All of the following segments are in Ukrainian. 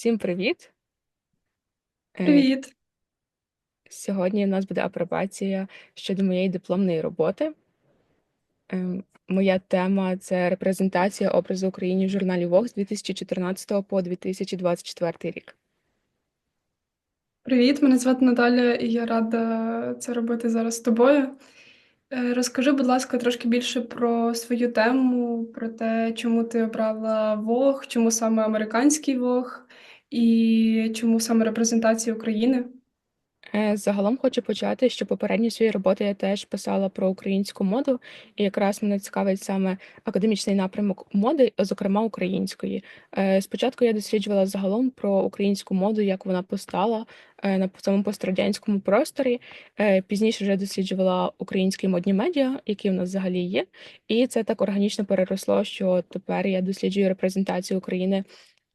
Всім привіт! Е, Привіт. Сьогодні у нас буде апробація щодо моєї дипломної роботи. Ем, Моя тема це репрезентація образу України в журналі Vogue з 2014 по 2024 рік. Привіт, мене звати Наталя, і я рада це робити зараз з тобою. Е, Розкажи, будь ласка, трошки більше про свою тему, про те, чому ти обрала Вог, чому саме американський Вог і чому саме репрезентація України. Е, Загалом хочу почати, що попередні свої роботи я теж писала про українську моду, і якраз мене цікавить саме академічний напрямок моди, зокрема української. Е, Спочатку я досліджувала загалом про українську моду, як вона постала е, на цьому пострадянському просторі. Пізніше вже досліджувала українські модні медіа, які в нас взагалі є. І це так органічно переросло, що тепер я досліджую репрезентацію України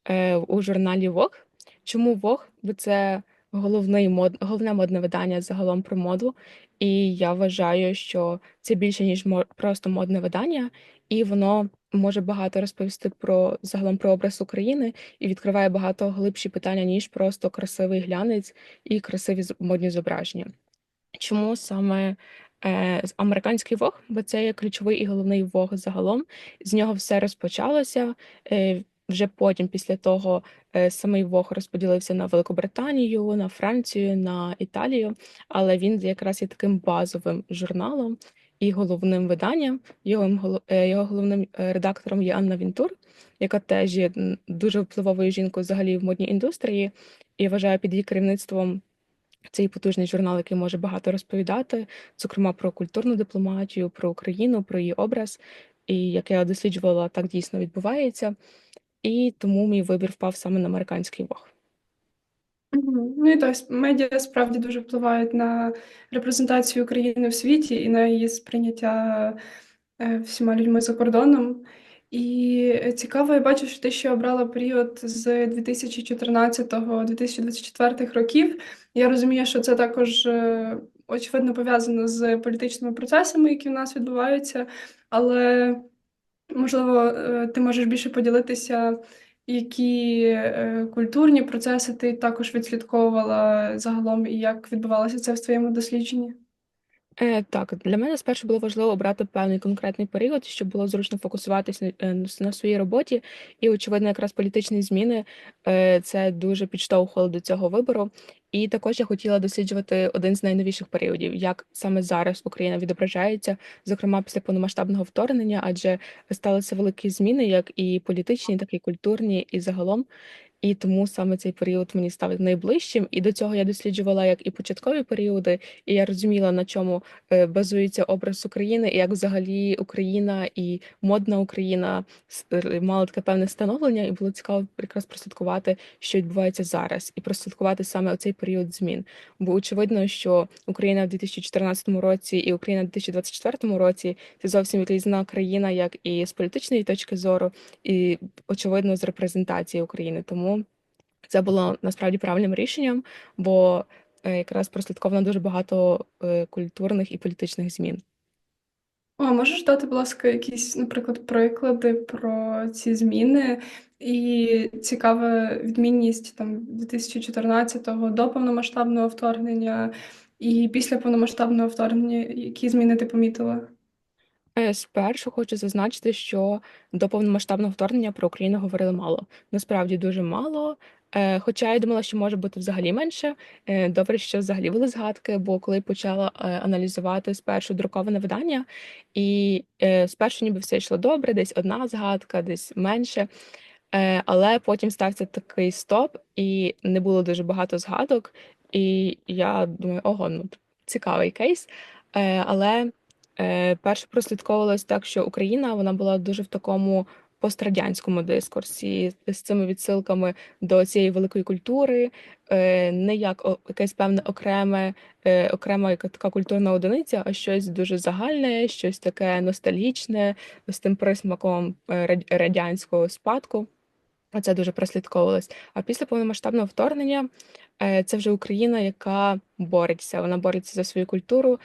е, у журналі Vogue. Чому Vogue? Бо це головний мод, головне модне видання загалом про моду. І я вважаю, що це більше, ніж просто модне видання, і воно може багато розповісти про загалом про образ України і відкриває багато глибші питання, ніж просто красивий глянець і красиві модні зображення. Чому саме е, американський Вог? Бо це є ключовий і головний Вог загалом. З нього все розпочалося. Вже потім, після того, е, самий Вог розподілився на Великобританію, на Францію, на Італію, але він якраз є таким базовим журналом і головним виданням. Його, е, його головним е, редактором є Анна Вінтур, яка теж є дуже впливовою жінкою взагалі в модній індустрії. І я вважаю, під її керівництвом цей потужний журнал, який може багато розповідати, зокрема про культурну дипломатію, про Україну, про її образ. І як я досліджувала, так дійсно відбувається. І тому мій вибір впав саме на американський вог. Ну і тобто медіа справді дуже впливають на репрезентацію України в світі і на її сприйняття е, всіма людьми за кордоном. І цікаво, я бачу, що ти ще обрала період з 2014-2024 років. Я розумію, що це також е, очевидно пов'язано з політичними процесами, які в нас відбуваються, але можливо, е, ти можеш більше поділитися, які е, культурні процеси ти також відслідковувала загалом, і як відбувалося це в твоєму дослідженні? Е, так, для мене спершу було важливо обрати певний конкретний період, щоб було зручно фокусуватися на, е, на своїй роботі. І, очевидно, якраз політичні зміни е, це дуже підштовхувало до цього вибору. І також я хотіла досліджувати один з найновіших періодів, як саме зараз Україна відображається, зокрема після повномасштабного вторгнення, адже сталися великі зміни, як і політичні, так і культурні, і загалом. І тому саме цей період мені став найближчим. І до цього я досліджувала як і початкові періоди, і я розуміла, на чому е, базується образ України, і як взагалі Україна і модна Україна е, мала таке певне становлення, і було цікаво якраз прослідкувати, що відбувається зараз, і прослідкувати саме оцей період змін. Бо очевидно, що Україна в 2014 році і Україна в 2024 році це зовсім різна країна, як і з політичної точки зору, і очевидно з репрезентації України. Тому це було насправді правильним рішенням, бо е, якраз прослідковано дуже багато е, культурних і політичних змін. О, можеш дати, будь ласка, якісь, наприклад, приклади про ці зміни і цікава відмінність там 2014-го до повномасштабного вторгнення і після повномасштабного вторгнення, які зміни ти помітила? Е, Спершу хочу зазначити, що до повномасштабного вторгнення про Україну говорили мало. Насправді дуже мало. Е, Хоча я думала, що може бути взагалі менше. Е, Добре, що взагалі були згадки, бо коли почала аналізувати спершу друковане видання, і спершу ніби все йшло добре, десь одна згадка, десь менше. Але потім стався такий стоп, і не було дуже багато згадок. І я думаю, ого, ну цікавий кейс. Але е, перше прослідковувалось так, що Україна вона була дуже в такому пострадянському дискурсі з цими відсилками до цієї великої культури, е, не як якесь певне окреме, е, окрема яка така культурна одиниця, а щось дуже загальне, щось таке ностальгічне з тим присмаком е, радянського спадку. Оце дуже прослідковувалось. А після повномасштабного вторгнення е, це вже Україна, яка бореться. Вона бореться за свою культуру.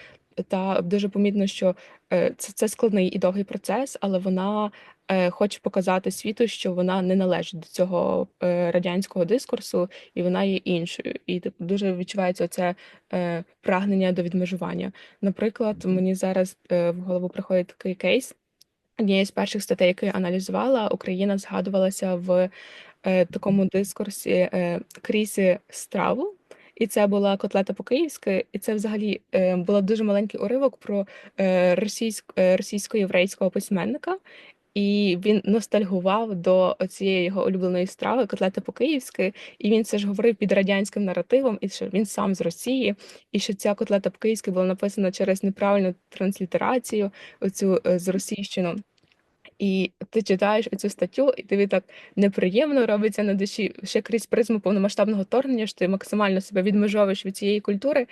Та дуже помітно, що е, це, це складний і довгий процес, але вона е, хоче показати світу, що вона не належить до цього е, радянського дискурсу, і вона є іншою. І типу, дуже відчувається це прагнення до відмежування. Наприклад, мені зараз в голову приходить такий кейс. Однією з перших статей, які я аналізувала, Україна згадувалася в такому дискурсі крізь страву. І це була котлета по-київськи, і це взагалі е, був дуже маленький уривок про е, російськ, е, російсько-єврейського письменника, і він ностальгував до цієї його улюбленої страви котлета по-київськи, і він це ж говорив під радянським наративом, і що він сам з Росії, і що ця котлета по-київськи була написана через неправильну транслітерацію, оцю е, з російщину. І ти читаєш цю статтю, і тобі так неприємно робиться на душі ще крізь призму повномасштабного вторгнення, що ти максимально себе відмежовуєш від цієї культури.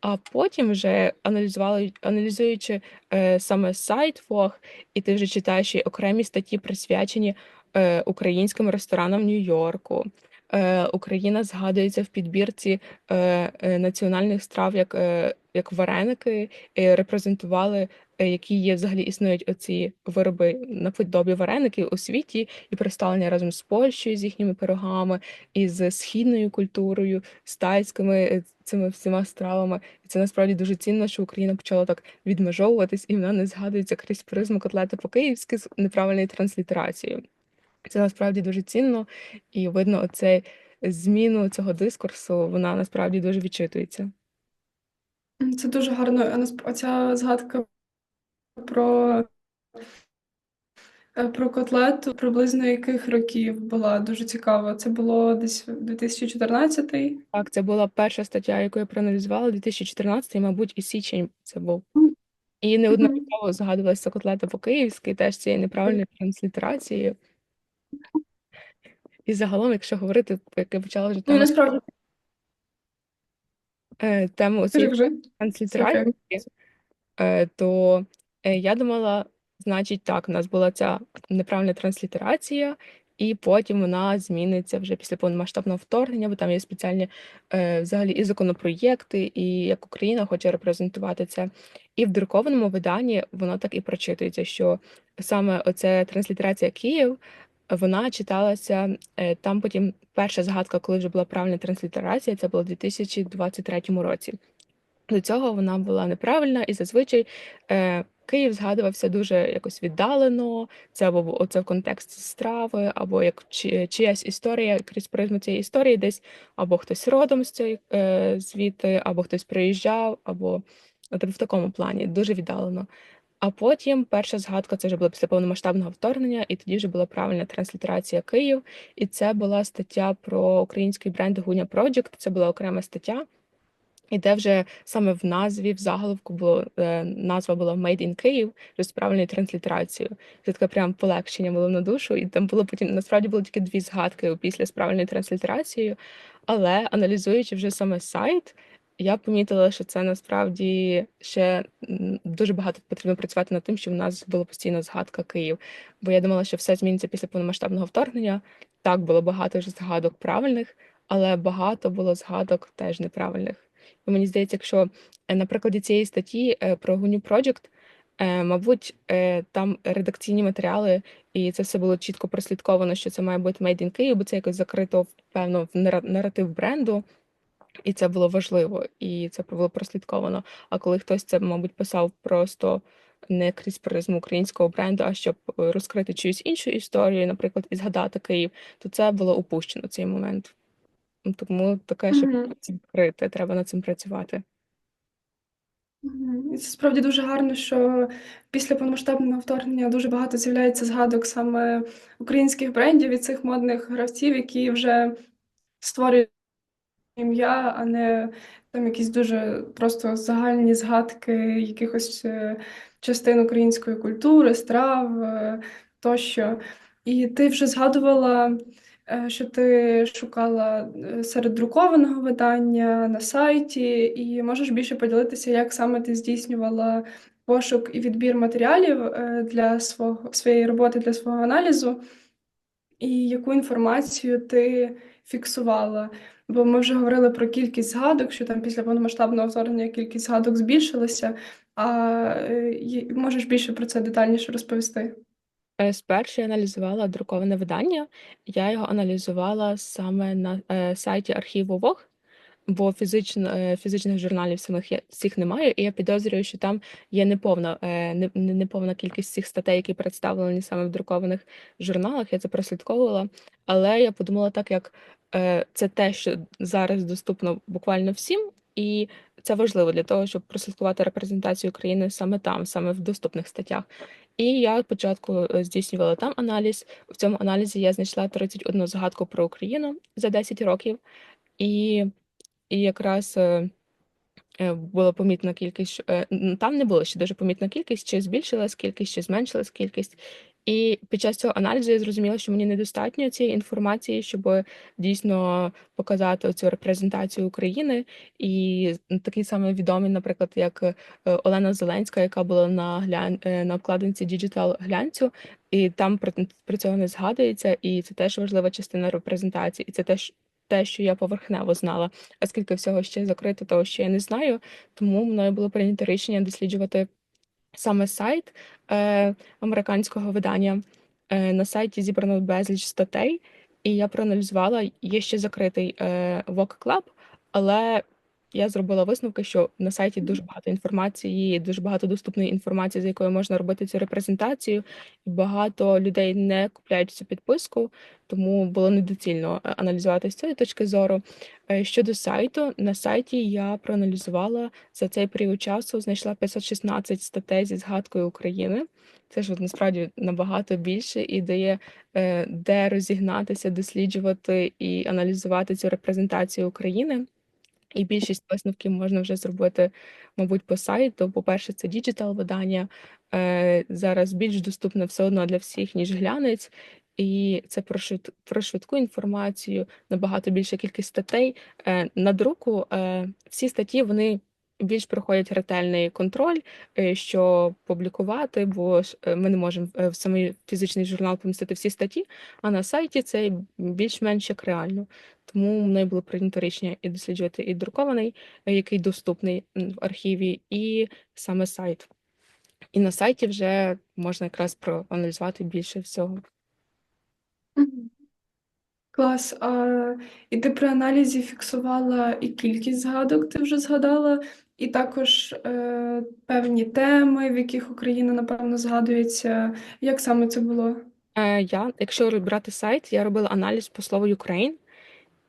А потім вже аналізували, аналізуючи е, саме сайт ФОГ, і ти вже читаєш і окремі статті, присвячені е, українським ресторанам Нью-Йорку. Е, Україна згадується в підбірці е, е, національних страв як, е, як вареники, е, репрезентували, які є взагалі існують оці вироби наподобі вареників у світі, і представлені разом з Польщею, з їхніми пирогами, і з східною культурою, з тайськими е, цими всіма стравами. І це насправді дуже цінно, що Україна почала так відмежовуватись, і вона не згадується крізь призму котлети по-київськи з неправильною транслітерацією. Це насправді дуже цінно, і видно оце зміну цього дискурсу, вона насправді дуже відчитується. Це дуже гарно. А Оця згадка про, е, про котлету, приблизно яких років була? Дуже цікава. Це було десь 2014 Так, це була перша стаття, яку я проаналізувала, 2014, мабуть, і січень це був. І неодноразово згадувалася котлета по-київськи, теж цією неправильною транслітерацією. І загалом, якщо говорити, як я почала вже Ну, тему, насправді, е, тему цієї транслітерації, е, то я думала, значить, так, у нас була ця неправильна транслітерація, і потім вона зміниться вже після повномасштабного вторгнення, бо там є спеціальні е, взагалі і законопроєкти, і як Україна хоче репрезентувати це. І в друкованому виданні воно так і прочитується, що саме оця транслітерація Київ. Вона читалася е, там. Потім перша згадка, коли вже була правильна транслітерація, це було в 2023 році. До цього вона була неправильна, і зазвичай е, Київ згадувався дуже якось віддалено. Це або оце в контексті страви, або як чи, чиясь історія крізь призму цієї історії, десь або хтось родом з цієї е, звідти, або хтось приїжджав, або от в такому плані дуже віддалено. А потім перша згадка це вже було після повномасштабного вторгнення, і тоді вже була правильна транслітерація Київ. І це була стаття про український бренд Гуня Project. Це була окрема стаття. І де вже саме в назві, в заголовку було е, назва була Made in Київ з правильною транслітерацією. Це таке прям полегшення було на душу. І там було потім насправді було тільки дві згадки після з правильною транслітерацією. Але аналізуючи вже саме сайт, я помітила, що це насправді ще дуже багато потрібно працювати над тим, щоб в нас була постійно згадка Київ. Бо я думала, що все зміниться після повномасштабного вторгнення. Так, було багато згадок правильних, але багато було згадок теж неправильних. І мені здається, якщо е, на прикладі цієї статті е, про Гуню Project, е, мабуть, там редакційні матеріали, і це все було чітко прослідковано, що це має бути Made in Київ, бо це якось закрито певно в нара- наратив бренду. І це було важливо, і це було прослідковано. А коли хтось це, мабуть, писав просто не крізь призму українського бренду, а щоб розкрити чиюсь іншу історію, наприклад, і згадати Київ, то це було упущено цей момент. Тому таке, щоб Мгм. це відкрити, треба над цим працювати. Мгм. І це справді дуже гарно, що після повномасштабного вторгнення дуже багато з'являється згадок саме українських брендів і цих модних гравців, які вже створюють ім'я, а не там якісь дуже просто загальні згадки якихось е, частин української культури, страв е, тощо. І ти вже згадувала, що ти шукала е, серед друкованого видання на сайті, і можеш більше поділитися, як саме ти здійснювала пошук і відбір матеріалів е, для свого своєї роботи, для свого аналізу, і яку інформацію ти фіксувала. Бо ми вже говорили про кількість згадок, що там після повномасштабного вторгнення кількість згадок збільшилася. А е, можеш більше про це детальніше розповісти? Е, Спершу я аналізувала друковане видання. Я його аналізувала саме на е, сайті архіву ВОГ, бо фізично, е, фізичних журналів самих я всіх немає, і я підозрюю, що там є неповна, е, не, не- неповна кількість цих статей, які представлені саме в друкованих журналах. Я це прослідковувала. Але я подумала так, як е, це те, що зараз доступно буквально всім, і це важливо для того, щоб прослідкувати репрезентацію України саме там, саме в доступних статтях. І я спочатку е, здійснювала там аналіз. В цьому аналізі я знайшла 31 згадку про Україну за 10 років, і, і якраз е, е, була помітна кількість. е, Там не було ще дуже помітна кількість, чи збільшилась кількість, чи зменшилась кількість. І під час цього аналізу я зрозуміла, що мені недостатньо цієї інформації, щоб дійсно показати цю репрезентацію України. І такий самий відомий, наприклад, як е, Олена Зеленська, яка була на глянь е, на обкладинці Діджитал глянцю, і там про, про цього не згадується, і це теж важлива частина репрезентації, і це теж те, що я поверхнево знала, оскільки всього ще закрито, того що я не знаю, тому мною було прийнято рішення досліджувати саме сайт е, американського видання. Е, на сайті зібрано безліч статей, і я проаналізувала, є ще закритий е, Vogue Club, але я зробила висновки, що на сайті дуже багато інформації, дуже багато доступної інформації, за якою можна робити цю репрезентацію. І багато людей не купляють цю підписку, тому було недоцільно е, аналізувати з цієї точки зору. Е, Щодо сайту, на сайті я проаналізувала за цей період часу, знайшла 516 статей зі згадкою України. Це ж насправді набагато більше і дає е, де розігнатися, досліджувати і аналізувати цю репрезентацію України. І більшість висновків можна вже зробити, мабуть, по сайту. По-перше, це діджитал видання. Е, зараз більш доступне все одно для всіх, ніж глянець. І це про швид- про швидку інформацію, набагато більша кількість статей. Е, на друку е, всі статті вони більш проходять ретельний контроль, е, що публікувати, бо е, ми не можемо е, в самий фізичний журнал помістити всі статті, а на сайті це більш-менш як реально. Тому мною було прийнято рішення і досліджувати і друкований, який доступний в архіві, і саме сайт. І на сайті вже можна якраз проаналізувати більше всього. Клас. А, і ти при аналізі фіксувала і кількість згадок, ти вже згадала, і також е, певні теми, в яких Україна, напевно, згадується. Як саме це було? Е, я, якщо брати сайт, я робила аналіз по слову Ukraine,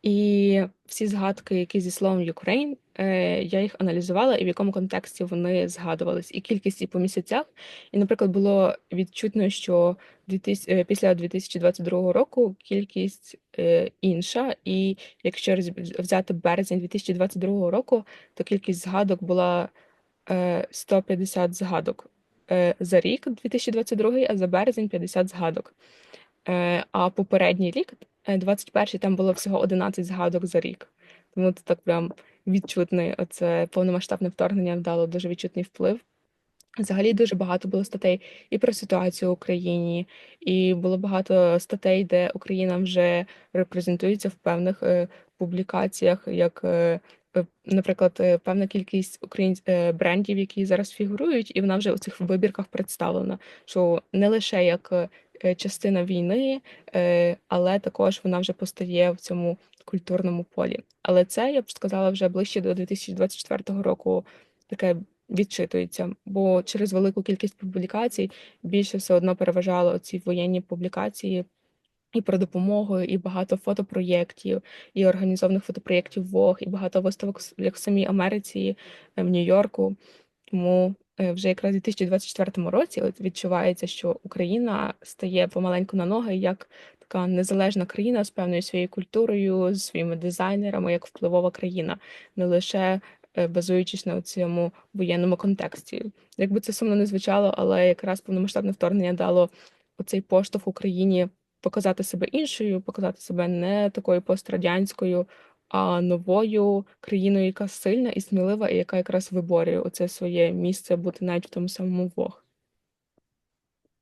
і всі згадки, які зі словом е, я їх аналізувала, і в якому контексті вони згадувались, і кількість і по місяцях. І, наприклад, було відчутно, що 2000, е, після 2022 року кількість е, інша, і якщо взяти березень 2022 року, то кількість згадок була е, 150 згадок е, за рік 2022, а за березень 50 згадок. Е, А попередній рік, е, 21-й, там було всього 11 згадок за рік. Тому це так прям відчутний. Оце повномасштабне вторгнення дало дуже відчутний вплив. Взагалі дуже багато було статей і про ситуацію в Україні, і було багато статей, де Україна вже репрезентується в певних е, публікаціях, як, е, е, наприклад, е, певна кількість українсь... е, брендів, які зараз фігурують, і вона вже у цих вибірках представлена, що не лише як е, частина війни, е, але також вона вже постає в цьому культурному полі. Але це я б сказала вже ближче до 2024 року. Таке відчитується, бо через велику кількість публікацій більше все одно переважало ці воєнні публікації і про допомогу, і багато фотопроєктів, і організованих фотопроєктів ВОГ, і багато виставок як в самій Америці, е, в Нью-Йорку. Тому е, вже якраз у 2024 році відчувається, що Україна стає помаленьку на ноги як така незалежна країна з певною своєю культурою, з своїми дизайнерами, як впливова країна, не лише е, базуючись на цьому воєнному контексті. Якби це сумно не звучало, але якраз повномасштабне вторгнення дало оцей поштовх Україні показати себе іншою, показати себе не такою пострадянською, а новою країною, яка сильна і смілива, і яка якраз виборює оце своє місце бути навіть в тому самому Вог.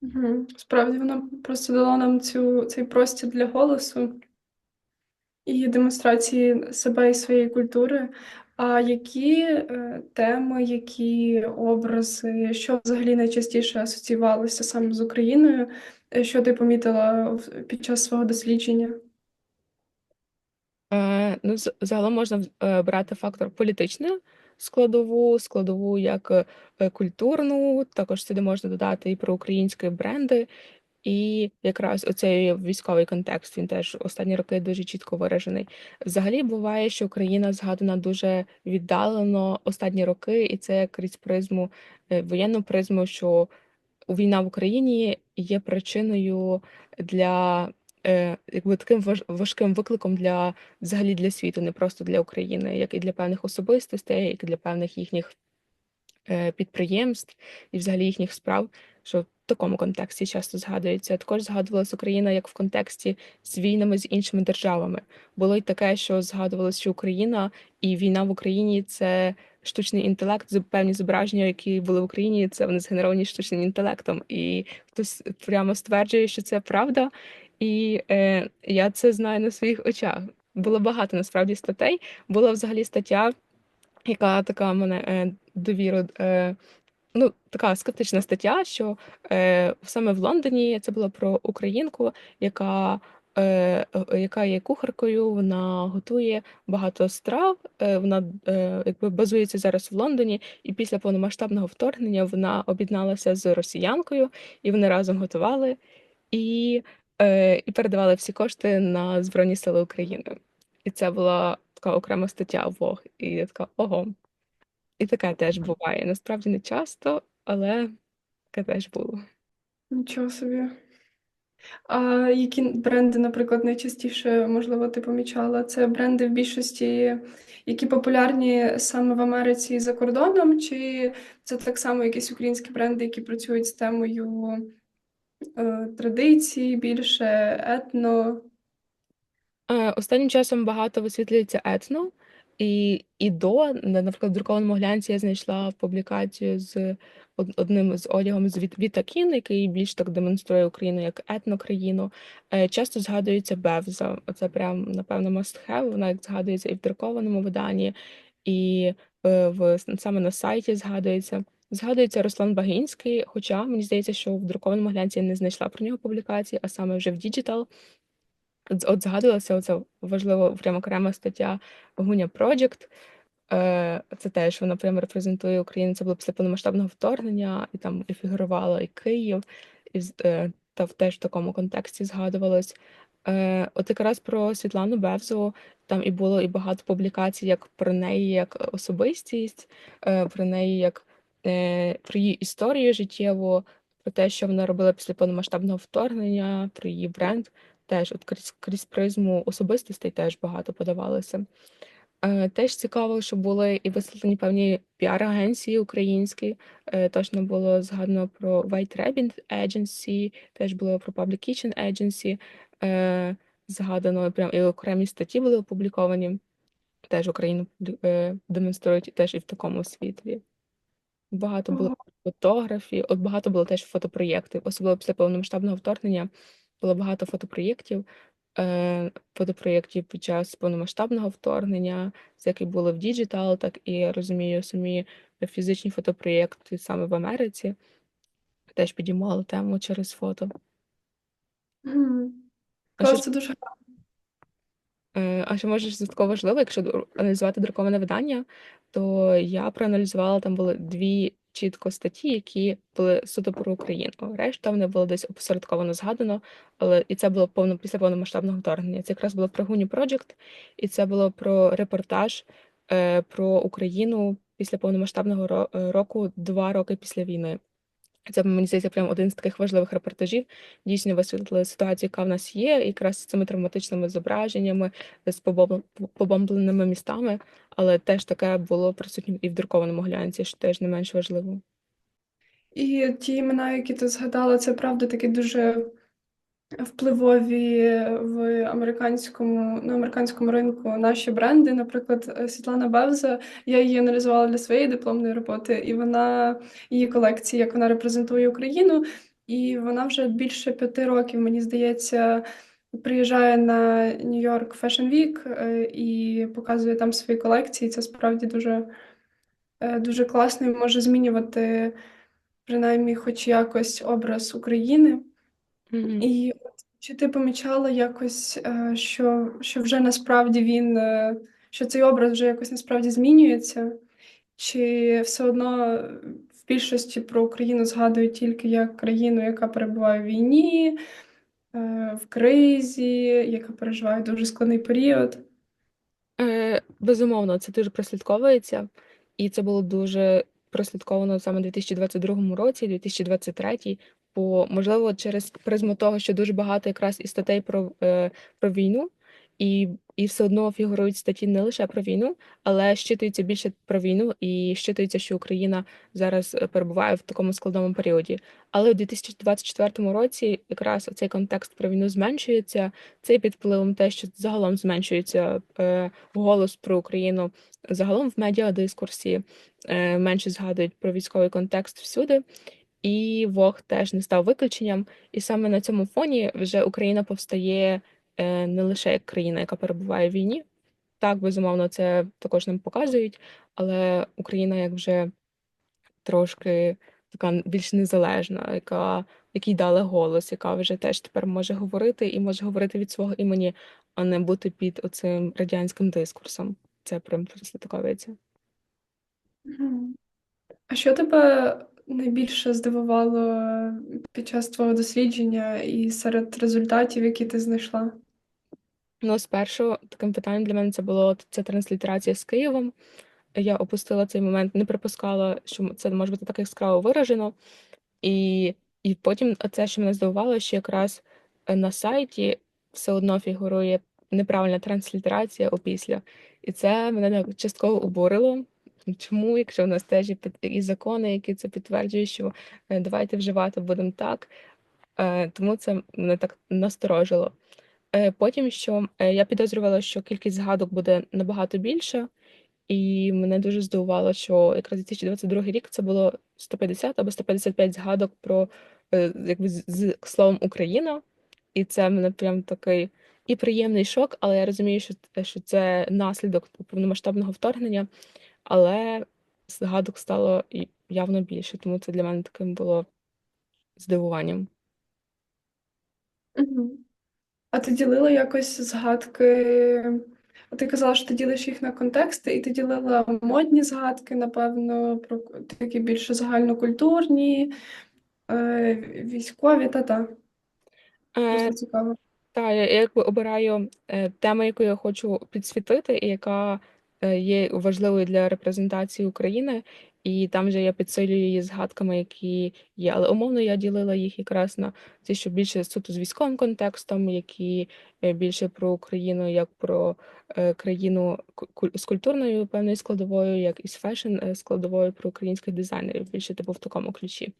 Мгм. Справді, вона просто дала нам цю, цей простір для голосу і демонстрації себе і своєї культури. А які е, теми, які образи, що взагалі найчастіше асоціювалося саме з Україною Е, Що ти помітила в- під час свого дослідження? Е, ну, з- загалом можна е, брати фактор політичну складову, складову як е, культурну, також сюди можна додати і про українські бренди. І якраз оцей військовий контекст він теж останні роки дуже чітко виражений. Взагалі буває, що Україна згадана дуже віддалено останні роки, і це крізь призму е, воєнну призму, що війна в Україні є причиною для е, якби таким важ- важким викликом для взагалі для світу, не просто для України, як і для певних особистостей, як і для певних їхніх е, підприємств і взагалі їхніх справ, що в такому контексті часто згадується. Також згадувалась Україна як в контексті з війнами з іншими державами. Було й таке, що згадувалось, що Україна і війна в Україні це штучний інтелект, певні зображення, які були в Україні, це вони згенеровані штучним інтелектом. І хтось прямо стверджує, що це правда. І е, я це знаю на своїх очах. Було багато насправді статей. Була взагалі стаття яка така мене е, довіру, е, ну, така скептична стаття, що е, саме в Лондоні це було про українку, яка, е, е, яка є кухаркою, вона готує багато страв, е, вона е, якби базується зараз в Лондоні, і після повномасштабного вторгнення вона об'єдналася з росіянкою, і вони разом готували і, е, і передавали всі кошти на Збройні Сили України. І це була така окрема стаття в Vogue. І я така ого. І таке теж буває. Насправді не часто, але таке теж було. Нічого собі. А які бренди, наприклад, найчастіше, можливо, ти помічала? Це бренди в більшості, які популярні саме в Америці за кордоном, чи це так само якісь українські бренди, які працюють з темою е, традицій, більше етно? Е, Останнім часом багато висвітлюється етно, і, і до, на- наприклад, в друкованому глянці я знайшла публікацію з од- одним з одягом з Віт- Вітакін, який більш так демонструє Україну як етнокраїну. Е, Часто згадується Бевза. Це прям, напевно, must have. Вона як згадується і в друкованому виданні, і в саме на сайті згадується. Згадується Руслан Багінський, хоча мені здається, що в друкованому глянці я не знайшла про нього публікації, а саме вже в діджитал. От згадувалася оця важливо прямо окрема стаття Гуня Project. Е, Це теж вона прямо репрезентує Україну. Це було після повномасштабного вторгнення, і там і фігурувала і Київ, і е, та в теж в такому контексті згадувалось. Е, От якраз про Світлану Бевзу там і було і багато публікацій, як про неї як особистість, про неї як е, про її історію життєву, про те, що вона робила після повномасштабного вторгнення, про її бренд. Теж от крізь, крізь призму особистостей теж багато подавалося. Е, Теж цікаво, що були і висвітлені певні піар-агенції українські. Е, Точно було згадано про White Rabbit Agency, теж було про Public Kitchen Agency. Е, Згадано прям і окремі статті були опубліковані. Теж Україну е, демонструють теж і в такому світлі. Багато було Ого. фотографій, от багато було теж фотопроєктів, особливо після повномасштабного вторгнення було багато фотопроєктів, е, фотопроєктів під час повномасштабного вторгнення, з які були в діджитал, так і я розумію, самі фізичні фотопроєкти саме в Америці теж підіймали тему через фото. Мгм. А що Клас, це дуже Е, А що може додатково важливо, якщо аналізувати друковане видання, то я проаналізувала там були дві чітко статті, які були суто про Україну. Решта вони було десь опосередковано згадано, але і це було повно після повномасштабного вторгнення. Це якраз було про Гуні Project, і це було про репортаж е, про Україну після повномасштабного е, року, два роки після війни. Це мені здається, прям один з таких важливих репортажів. Дійсно висвітлили ситуацію, яка в нас є, якраз з цими травматичними зображеннями, з побом- побомбленими містами, але теж таке було присутнім і в друкованому глянці, що теж не менш важливо. І ті імена, які ти згадала, це правда такі дуже впливові в американському на американському ринку наші бренди. Наприклад, е, Світлана Бевза, я її аналізувала для своєї дипломної роботи, і вона її колекції, як вона репрезентує Україну, і вона вже більше п'яти років, мені здається. Приїжджає на Нью-Йорк Fashion Week е, і показує там свої колекції. Це справді дуже, е, дуже класно і може змінювати принаймні хоч якось образ України. Мгм. І от чи ти помічала якось, е, що що вже насправді він, е, що цей образ вже якось насправді змінюється? Чи все одно е, в більшості про Україну згадують тільки як країну, яка перебуває в війні, е, в кризі, яка переживає дуже складний період? Е, безумовно, це дуже прослідковується, і це було дуже прослідковано саме у 2022 році, 2023, бо, можливо, через призму того, що дуже багато якраз і статей про, е, про війну, і, і все одно фігурують статті не лише про війну, але щитується більше про війну, і щитується, що Україна зараз е, перебуває в такому складному періоді. Але у 2024 році якраз цей контекст про війну зменшується. Це під впливом те, що загалом зменшується е, голос про Україну загалом в медіадискурсі, е, менше згадують про військовий контекст всюди. І Вог теж не став виключенням. І саме на цьому фоні вже Україна повстає е, не лише як країна, яка перебуває в війні. Так, безумовно, це також нам показують, але Україна як вже трошки така більш незалежна, яка якій дали голос, яка вже теж тепер може говорити і може говорити від свого імені, а не бути під оцим радянським дискурсом. Це прям прослідковується. А що тебе найбільше здивувало під час твого дослідження і серед результатів, які ти знайшла? Ну, спершу таким питанням для мене це було це транслітерація з Києвом. Я опустила цей момент, не припускала, що це може бути так яскраво виражено. І і потім це, що мене здивувало, що якраз е, на сайті все одно фігурує неправильна транслітерація опісля. І це мене частково обурило. Чому, якщо в нас теж і закони, які це підтверджують, що е, давайте вживати будемо так. Е, Тому це мене так насторожило. Е, Потім, що я підозрювала, що кількість згадок буде набагато більша, і мене дуже здивувало, що якраз 2022 рік це було 150 або 155 згадок про якби з словом Україна, і це мене прям такий і приємний шок, але я розумію, що, що це наслідок повномасштабного вторгнення, але згадок стало і- явно більше, тому це для мене таким було здивуванням. Мгм. А ти ділила якось згадки? Ти казала, що ти ділиш їх на контексти, і ти ділила модні згадки, напевно, про такі більше загальнокультурні, е, військові, та-та. Е, Просто цікаво. Так, я я якби обираю е, тему, яку я хочу підсвітити, і яка є важливою для репрезентації України, і там вже я підсилюю її згадками, які є. Але умовно я ділила їх якраз на ті, що більше суто з військовим контекстом, які е, більше про Україну, як про е, країну з культурною певною складовою, як і з фешн е, складовою про українських дизайнерів, більше типу в такому ключі.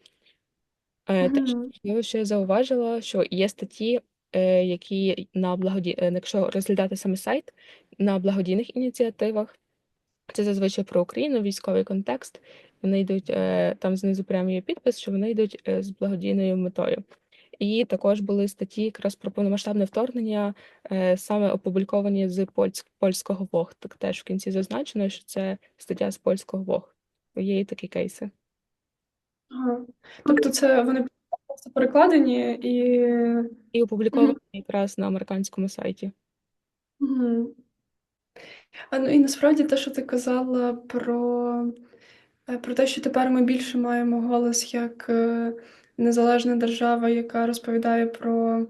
Е, Теж Мгм. я ще зауважила, що є статті, е, які на благоді... е, якщо розглядати саме сайт на благодійних ініціативах, це зазвичай про Україну, військовий контекст. Вони йдуть е, там знизу прямо є підпис, що вони йдуть е, з благодійною метою. І також були статті якраз про повномасштабне вторгнення, е, саме опубліковані з польсь... польського ВОГ. Так теж в кінці зазначено, що це стаття з польського ВОГ. Є і такі кейси. Ага. Тобто це вони просто перекладені і. І опубліковані якраз на американському сайті. Мгм. А, ну і насправді те, що ти казала про, е, про те, що тепер ми більше маємо голос як е, незалежна держава, яка розповідає про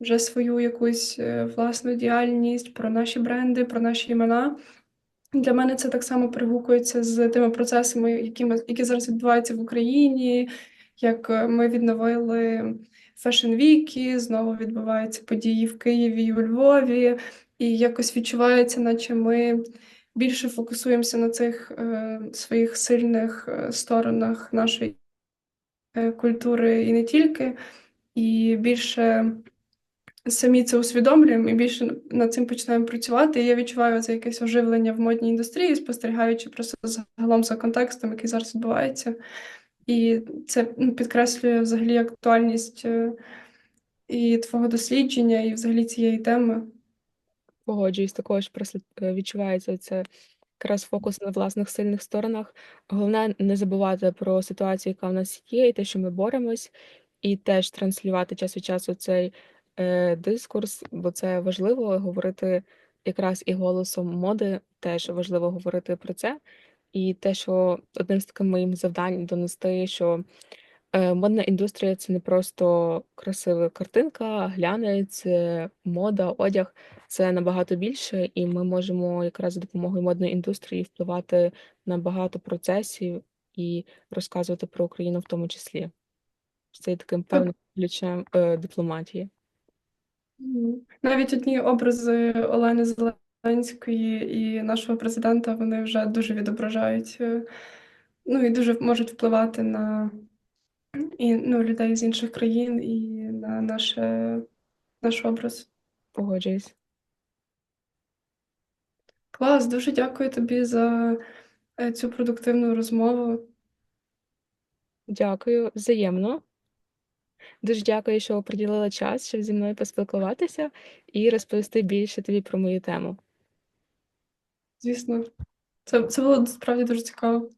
вже свою якусь е, власну діяльність, про наші бренди, про наші імена. Для мене це так само перегукується з тими процесами, які, ми, які зараз відбуваються в Україні, як ми відновили фешн-віки, знову відбуваються події в Києві і у Львові, і якось відчувається, наче ми більше фокусуємося на цих е, своїх сильних е, сторонах нашої е, культури і не тільки, і більше самі це усвідомлюємо і більше над цим починаємо працювати. І я відчуваю це якесь оживлення в модній індустрії, спостерігаючи просто загалом за контекстом, який зараз відбувається. І це ну, підкреслює взагалі актуальність е, і твого дослідження, і взагалі цієї теми. Погоджуюсь, також прослід- е, відчувається це якраз фокус на власних сильних сторонах. Головне не забувати про ситуацію, яка в нас є, і те, що ми боремось. і теж транслювати час від часу цей е, дискурс, бо це важливо говорити якраз і голосом моди, теж важливо говорити про це. І те, що одним з таких моїм завдань донести, що е, модна індустрія це не просто красива картинка, глянець, е, мода, одяг. Це набагато більше, і ми можемо якраз за допомогою модної індустрії впливати на багато процесів і розказувати про Україну в тому числі. Це є таким певним ключем е, дипломатії. Мгм. Навіть одні образи Олени Зеленської і нашого президента вони вже дуже відображають, е, ну і дуже можуть впливати на і, ну, людей з інших країн і на наше, наш образ. Погоджуюсь. Клас, дуже дякую тобі за е, цю продуктивну розмову. Дякую, взаємно. Дуже дякую, що приділила час, щоб зі мною поспілкуватися і розповісти більше тобі про мою тему. Звісно, це, це було справді дуже цікаво.